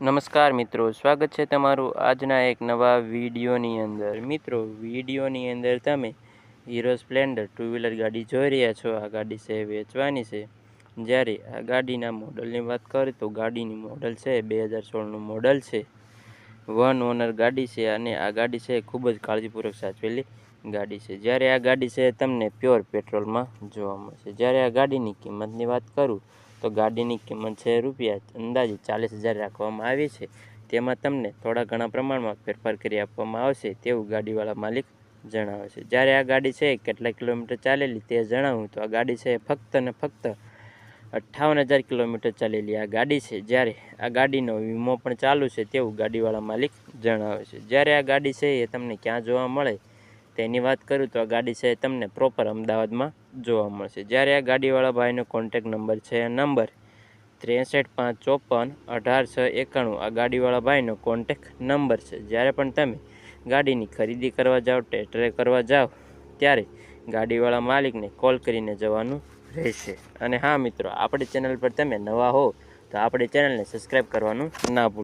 નમસ્કાર મિત્રો, સ્વાગત છે તમારું આજના એક નવા વિડીયોની અંદર. મિત્રો, વિડીયોની અંદર તમે હીરો સ્પ્લેન્ડર ટુ વ્હીલર ગાડી જોઈ રહ્યા છો. આ ગાડી છે, વેચવાની છે. જ્યારે આ ગાડીના મોડલની વાત કરીએ તો ગાડીની મોડલ છે, બે હજાર સોળનું મોડલ છે. વન ઓનર ગાડી છે અને આ ગાડી છે, ખૂબ જ કાળજીપૂર્વક સાચવેલી ગાડી છે. જ્યારે આ ગાડી છે, તમને પ્યોર પેટ્રોલમાં જોવા મળશે. જ્યારે આ ગાડીની કિંમતની વાત કરું તો ગાડીની કિંમત છે રૂપિયા અંદાજે ચાલીસ હજાર રાખવામાં આવી છે. તેમાં તમને થોડા ઘણા પ્રમાણમાં ફેરફાર કરી આપવામાં આવશે તેવું ગાડીવાળા માલિક જણાવે છે. જ્યારે આ ગાડી છે કેટલા કિલોમીટર ચાલેલી તે જણાવું તો આ ગાડી છે ફક્ત ને ફક્ત અઠ્ઠાવન હજાર કિલોમીટર ચાલેલી આ ગાડી છે. જ્યારે આ ગાડીનો વીમો પણ ચાલુ છે તેવું ગાડીવાળા માલિક જણાવે છે. જ્યારે આ ગાડી છે એ તમને ક્યાં જોવા મળે તેની વાત કરું તો આ ગાડી છે તમને પ્રોપર અમદાવાદમાં જોવા મળશે. જ્યારે આ ગાડીવાળા ભાઈનો કોન્ટેક નંબર છે નંબર ત્રેસઠ પાંચ ચોપન અઢાર છ એકાણું. આ ગાડીવાળા ભાઈનો કોન્ટેક નંબર છે. જ્યારે પણ તમે ગાડીની ખરીદી કરવા જાઓ, ટેટરે કરવા જાઓ, ત્યારે ગાડીવાળા માલિકને કોલ કરીને જવાનું રહેશે. અને હા મિત્રો, આપણી ચેનલ પર તમે નવા હો, તો આપણી ચેનલને સબસ્ક્રાઈબ કરવાનું ના ભૂલ.